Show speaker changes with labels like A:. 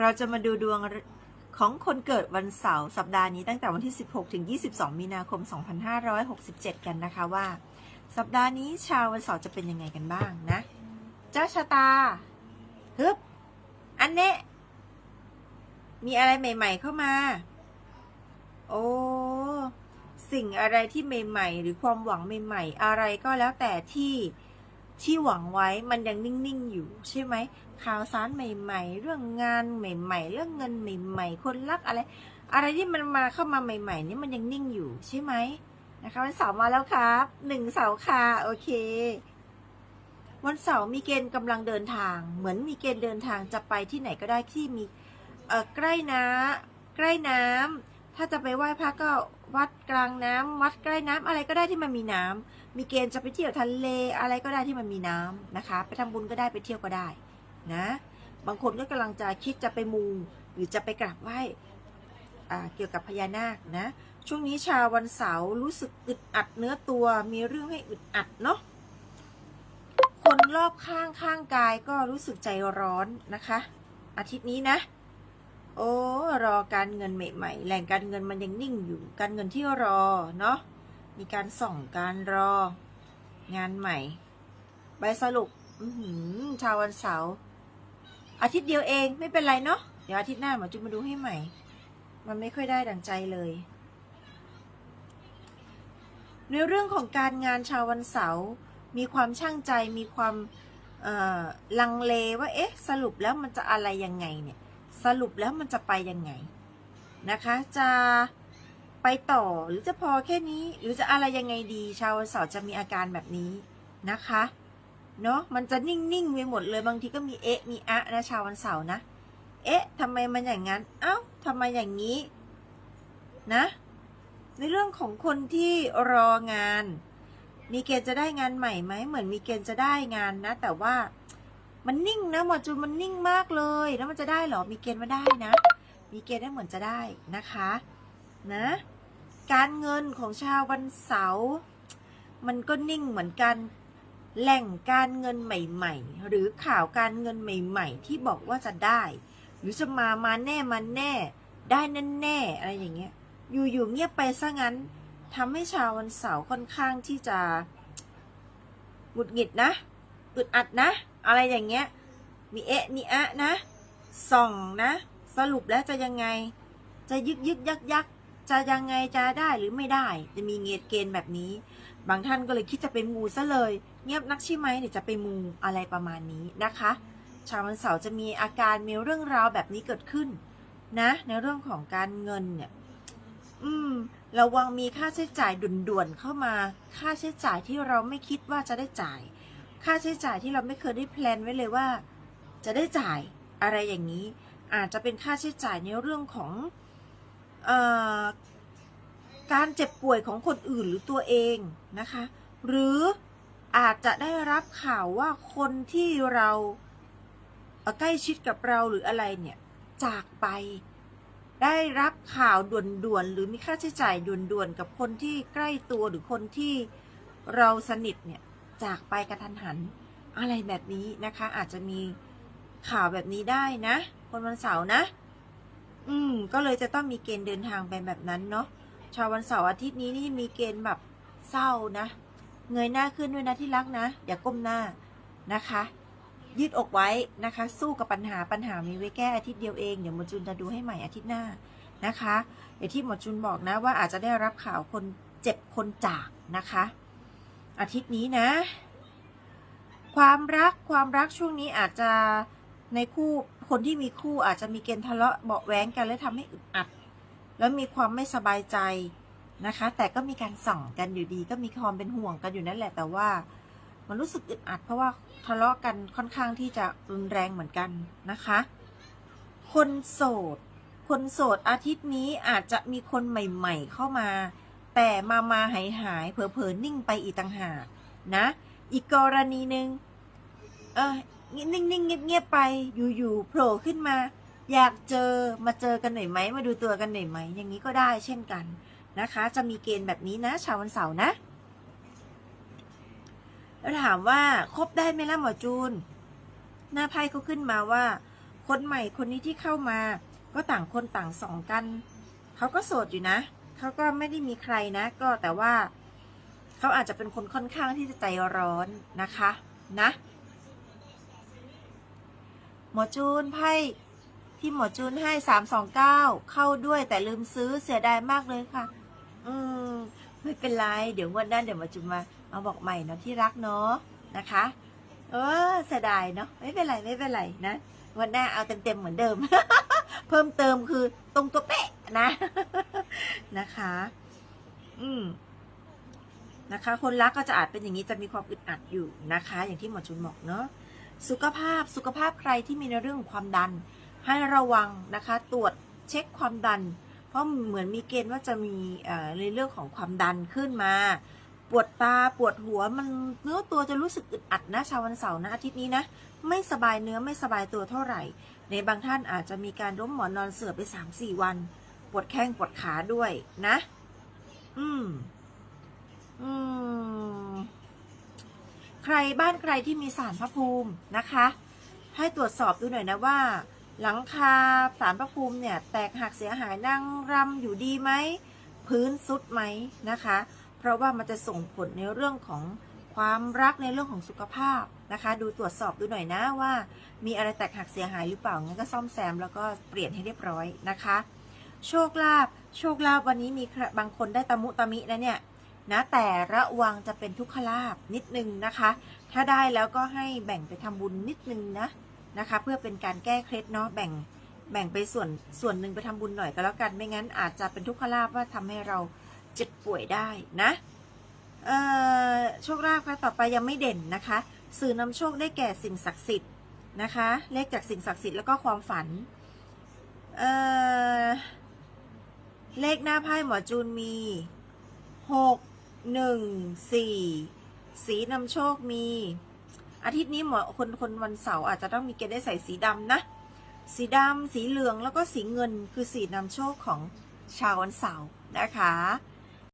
A: เราจะมาดูดวงของคนเกิดวันเสาร์สัปดาห์นี้ตั้งแต่วันที่ 16 ถึง 22 มีนาคม 2567 กันนะคะว่า สัปดาห์นี้ชาววันเสาร์จะเป็นยังไงกันบ้างนะ เจ้าชะตาฮึบอันเนี้มีอะไรใหม่ ๆ เข้ามา โอ้สิ่งอะไรที่ใหม่ ๆ หรือความหวังใหม่ ๆ อะไรก็แล้วแต่ที่ ที่หวังไว้มันยังนิ่ง ๆ อยู่ใช่ไหมข่าวสารใหม่ ๆ เรื่องงานใหม่ ๆ เรื่องเงินใหม่ ๆ คนรักอะไร อะไรที่มันมาเข้ามาใหม่ ๆ นี่มันยังนิ่งอยู่ใช่ไหมนะคะวันเสาร์มาแล้วครับหนึ่งเสาร์ค่ะโอเค วันเสาร์มีเกณฑ์กำลังเดินทาง เหมือนมีเกณฑ์เดินทางจะไปที่ไหนก็ได้ที่มีเอ่อใกล้น้ำใกล้น้ำถ้าจะไปไหว้พระก็ วัดกลางน้ำวัดใกล้น้ำอะไรก็ได้ที่มันมีน้ำมีเกณฑ์จะไปเที่ยวทะเลอะไรก็ได้ที่มันมีน้ำนะคะ ไปทำบุญก็ได้ไปเที่ยวก็ได้นะ บางคนก็กำลังจะคิดจะไปมูหรือจะไปกราบไหว้เกี่ยวกับพญานาคนะ ช่วงนี้ชาววันเสาร์รู้สึกอึดอัดเนื้อตัว มีเรื่องให้อึดอัดเนาะคนรอบข้างข้างกายก็รู้สึกใจร้อนนะคะ อาทิตย์นี้นะ โอ้รอการเงินใหม่ ๆ แหล่งการเงินมันยังนิ่งอยู่ การเงินที่รอเนาะมีการส่องการรองานใหม่ ใบสรุปชาววันเสาร์อาทิตย์เดียวเองไม่เป็นไรเนาะเดี๋ยวอาทิตย์หน้าหมอจุมาดูให้ใหม่ มันไม่ค่อยได้ดังใจเลย ในเรื่องของการงานชาววันเสาร์มีความช่างใจมีความลังเลว่าเอ๊ะ สรุปแล้วมันจะอะไรยังไงเนี่ย สรุปแล้วมันจะไปยังไงนะคะ จะไปต่อหรือจะพอแค่นี้ หรือจะอะไรยังไงดี ชาววันเสาร์จะมีอาการแบบนี้นะคะเนาะมันจะนิ่งๆไปหมดเลยบางทีก็มีเอ๊ะมีอะนะชาววันเสาร์นะ เอ๊ะทำไมมันอย่างนั้น เอ้าทำไมอย่างนี้ นะ ในเรื่องของคนที่รองาน มีเกณฑ์จะได้งานใหม่ไหมเหมือนมีเกณฑ์จะได้งานนะ แต่ว่า มันนิ่งนะหมอจูนมันนิ่งมากเลย แล้วมันจะได้เหรอมีเกณฑ์มาได้นะ มีเกณฑ์ได้เหมือนจะได้นะคะนะ การเงินของชาววันเสาร์มันก็นิ่งเหมือนกันแหล่งการเงินใหม่ ๆ หรือข่าวการเงินใหม่ ๆ ที่บอกว่าจะได้ หรือจะมามาแน่มาแน่ ได้แน่อะไรอย่างเงี้ย อยู่ๆเงียบไปซะงั้นทำให้ชาววันเสาร์ค่อนข้างที่จะหงุดหงิดนะอึดอัดนะ อะไรอย่างเงี้ย มีเอะมีอะนะส่องนะ สรุปแล้วจะยังไง จะยึกยึกยักยักจะยังไงจะได้หรือไม่ได้ จะมีเงตเกณฑ์แบบนี้ บางท่านก็เลยคิดจะเป็นมูซะเลย เงียบนักใช่ไหมเดี๋ยวจะไปมูอะไรประมาณนี้นะคะ ชาววันเสาร์จะมีอาการมีเรื่องราวแบบนี้เกิดขึ้น นะ ในเรื่องของการเงินเนี่ย อืมระวังมีค่าใช้จ่ายด่วนๆเข้ามา ค่าใช้จ่ายที่เราไม่คิดว่าจะได้จ่าย ค่าใช้จ่ายที่เราไม่เคยได้แพลนไว้เลยว่า จะได้จ่ายอะไรอย่างนี้ อาจจะเป็นค่าใช้จ่ายในเรื่องของอการเจ็บป่วยของคนอื่นหรือตัวเองนะคะ หรืออาจจะได้รับข่าวว่าคนที่เราเอ่อใกล้ชิดกับเราหรืออะไรเนี่ย จากไป ได้รับข่าวด่วนๆหรือมีค่าใช้จ่ายด่วนๆกับคนที่ใกล้ตัวหรือคนที่เราสนิทเนี่ย จากไปกระทันหัน อะไรแบบนี้นะคะ อาจจะมีข่าวแบบนี้ได้นะ คนวันเสาร์นะ อืม ก็เลยจะต้องมีเกณฑ์เดินทางไปแบบนั้นเนาะชาววันเสาร์อาทิตย์นี้นี่มีเกณฑ์แบบเศร้านะ เงยหน้าขึ้นด้วยนะที่รักนะ อย่าก้มหน้านะคะ ยืดอกไว้นะคะ สู้กับปัญหาปัญหามีไว้แก้อาทิตย์เดียวเองเดี๋ยวหมอจุนจะดูให้ใหม่อาทิตย์หน้านะคะอย่างที่หมอจุนบอกนะว่าอาจจะได้รับข่าวคนเจ็บคนจากนะคะ อาทิตย์นี้นะ ความรักความรักช่วงนี้อาจจะในคู่คนที่มีคู่อาจจะมีเกณฑ์ทะเลาะเบาะแว้งกันและทำให้อึดอัด แล้วมีความไม่สบายใจนะคะ แต่ก็มีการสั่งกันอยู่ดีก็มีความเป็นห่วงกันอยู่นั่นแหละ แต่ว่ามันรู้สึกอึดอัด เพราะว่าทะเลาะกันค่อนข้างที่จะรุนแรงเหมือนกันนะคะ คนโสด คนโสดอาทิตย์นี้อาจจะมีคนใหม่ ๆ เข้ามา แต่มามาหายหายๆเผลอๆนิ่งไปอีกต่างหากนะ อีกกรณีหนึ่งเออนิ่งๆเงียบๆไปอยู่ๆโผล่ขึ้นมา อยากเจอมาเจอกันหน่อยไหมมาดูตัวกันหน่อยไหมอย่างนี้ก็ได้เช่นกันนะคะ จะมีเกณฑ์แบบนี้นะชาววันเสาร์นะ แล้วถามว่าคบได้ไหมล่ะหมอจูน หน้าไพ่เขาขึ้นมาว่าคคนใหม่คนนี้ที่เข้ามา ก็ต่างคนต่างส่องกัน เขาก็โสดอยู่นะ เขาก็ไม่ได้มีใครนะ ก็แต่ว่าเขาอาจจะเป็นคนค่อนข้างที่จะใจร้อนนะคะนะหมอจูนไพ่ที่หมอจูนให้สามสองเก้าเข้าด้วยแต่ลืมซื้อเสียดายมากเลยค่ะ อืม ไม่เป็นไร เดี๋ยววันหน้าเดี๋ยวหมาจุมาเอาบอกใหม่เนาะที่รักเนาะนะคะ เออเสียดายเนาะไม่เป็นไรไม่เป็นไรนะวันหน้าเอาเต็มๆเหมือนเดิม เพิ่มเติมคือตรงตัวเป๊ะนะ นะคะ อืม นะคะ คนรักก็จะอาจเป็นอย่างนี้จะมีความอึดอัดอยู่นะคะ อย่างที่หมอจุนบอกเนาะสุขภาพสุขภาพใครที่มีในเรื่องของความดัน ให้ระวังนะคะ ตรวจเช็คความดัน เพราะเหมือนมีเกณฑ์ว่าจะมีในเรื่องของความดันขึ้นมา ปวดตาปวดหัวมันเนื้อตัวจะรู้สึกอึดอัดนะชาววันเสาร์นะอาทิตย์นี้นะไม่สบายเนื้อไม่สบายตัวเท่าไหร่ ในบางท่านอาจจะมีการล้มหมอนนอนเสือไปสามสี่วัน ปวดแข้งปวดขาด้วยนะ อืม อืม ใครบ้านใครที่มีสารพระภูมินะคะ ให้ตรวจสอบดูหน่อยนะว่า หลังคาสารพระภูมิเนี่ย แตกหักเสียหายนั่งรำอยู่ดีไหมพื้นสุดไหมนะคะ เพราะว่ามันจะส่งผลในเรื่องของความรักในเรื่องของสุขภาพนะคะ ดูตรวจสอบดูหน่อยนะว่า มีอะไรแตกหักเสียหายหรือเปล่างั้นก็ซ่อมแซมแล้วก็เปลี่ยนให้เรียบร้อยนะคะ โชคลาภโชคลาภวันนี้มีบางคนได้ตะมุตะมินะเนี่ย นะแต่ระวังจะเป็นทุกขลาภนิดนึงนะคะ ถ้าได้แล้วก็ให้แบ่งไปทำบุญนิดนึงนะนะคะ เพื่อเป็นการแก้เคล็ดเนาะแบ่งแบ่งไปส่วนส่วนหนึ่งไปทำบุญหน่อยก็แล้วกันไม่งั้นอาจจะเป็นทุกขลาภว่าทำให้เราเจ็บป่วยได้นะโชคลาภค่ะต่อไปยังไม่เด่นนะคะ สื่อนำโชคได้แก่สิ่งศักดิ์สิทธิ์นะคะ เลขจากสิ่งศักดิ์สิทธิ์แล้วก็ความฝันเเลขหน้าไพ่หมอจูนมีหก หนึ่งสี่สีนำโชคมี อาทิตย์นี้หมอคนคนวันเสาร์อาจจะต้องมีเกณฑ์ได้ใส่สีดำนะ สีดำสีเหลืองแล้วก็สีเงินคือสีนำโชคของชาววันเสาร์นะคะ